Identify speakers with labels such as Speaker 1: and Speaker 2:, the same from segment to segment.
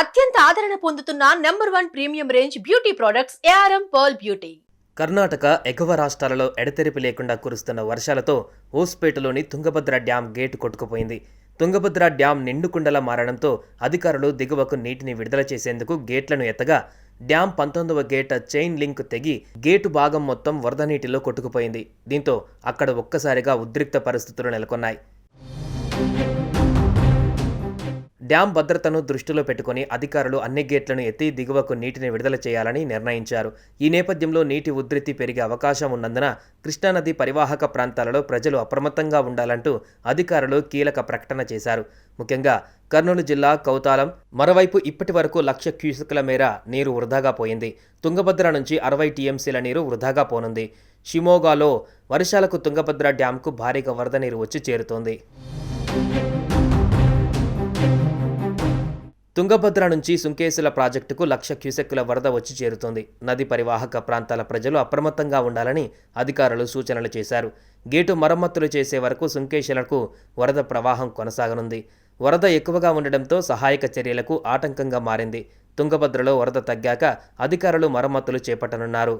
Speaker 1: అత్యంత ఆదరణ పొందుతున్న number one premium range beauty products ARM pearl beauty.
Speaker 2: Karnataka ఎగువ రాష్ట్రాలలో ఎడతెరిపి లేకుండా కురుస్తున్న వర్షాలతో హోస్పేటలోని తుంగభద్ర డ్యాం గేటు కొట్టుకుపోయింది. తుంగభద్ర డ్యాం నిండుకుండలా మారడంతో అధికారులు దిగువకు నీటిని విడుదల చేసేందుకు గేట్లను ఎత్తగా డ్యాం పంతొమ్మిదవ గేట్ చైన్ లింక్ తెగి గేటు భాగం మొత్తం వరద నీటిలో కొట్టుకుపోయింది. దీంతో అక్కడ ఒక్కసారిగా ఉద్రిక్త పరిస్థితులు నెలకొన్నాయి. డ్యాం భద్రతను దృష్టిలో పెట్టుకుని అధికారులు అన్ని గేట్లను ఎత్తి దిగువకు నీటిని విడుదల చేయాలని నిర్ణయించారు. ఈ నేపథ్యంలో నీటి ఉధృతి పెరిగే అవకాశం ఉన్నందున కృష్ణానది పరివాహక ప్రాంతాలలో ప్రజలు అప్రమత్తంగా ఉండాలంటూ అధికారులు కీలక ప్రకటన చేశారు. ముఖ్యంగా కర్నూలు జిల్లా కౌతాలం మరోవైపు ఇప్పటి వరకు లక్ష క్యూసెక్ల మేర నీరు వృధాగా పోయింది. తుంగభద్ర నుంచి అరవై టీఎంసీల నీరు వృధాగా పోనుంది. షిమోగాలో వర్షాలకు తుంగభద్ర డ్యాంకు భారీగా వరద నీరు వచ్చి చేరుతోంది. తుంగభద్ర నుంచి సుంకేసుల ప్రాజెక్టుకు లక్ష క్యూసెక్కుల వరద వచ్చి చేరుతోంది. నది పరివాహక ప్రాంతాల ప్రజలు అప్రమత్తంగా ఉండాలని అధికారులు సూచనలు చేశారు. గేటు మరమ్మతులు చేసే వరకు సుంకేశులకు వరద ప్రవాహం కొనసాగనుంది. వరద ఎక్కువగా ఉండడంతో సహాయక చర్యలకు ఆటంకంగా మారింది. తుంగభద్రలో వరద తగ్గాక అధికారులు మరమ్మతులు చేపట్టనున్నారు.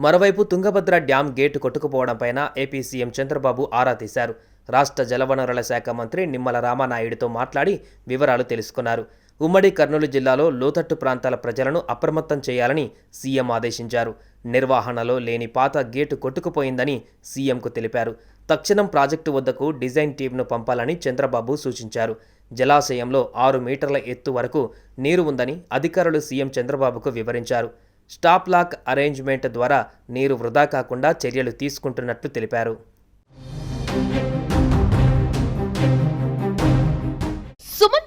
Speaker 2: మరోవైపు తుంగభద్ర డ్యాం గేటు కొట్టుకుపోవడంపైన ఏపీ సీఎం చంద్రబాబు ఆరా తీశారు. రాష్ట్ర జలవనరుల శాఖ మంత్రి నిమ్మల రామానాయుడితో మాట్లాడి వివరాలు తెలుసుకున్నారు. ఉమ్మడి కర్నూలు జిల్లాలో లోతట్టు ప్రాంతాల ప్రజలను అప్రమత్తం చేయాలని సీఎం ఆదేశించారు. నిర్వహణలో లేని పాత గేటు కొట్టుకుపోయిందని సీఎంకు తెలిపారు. తక్షణం ప్రాజెక్టు వద్దకు డిజైన్ టీంను పంపాలని చంద్రబాబు సూచించారు. జలాశయంలో ఆరు మీటర్ల ఎత్తు వరకు నీరు ఉందని అధికారులు సీఎం చంద్రబాబుకు వివరించారు. స్టాప్ లాక్ అరేంజ్మెంట్ ద్వారా నీరు వృధా కాకుండా చర్యలు తీసుకుంటున్నట్లు తెలిపారు.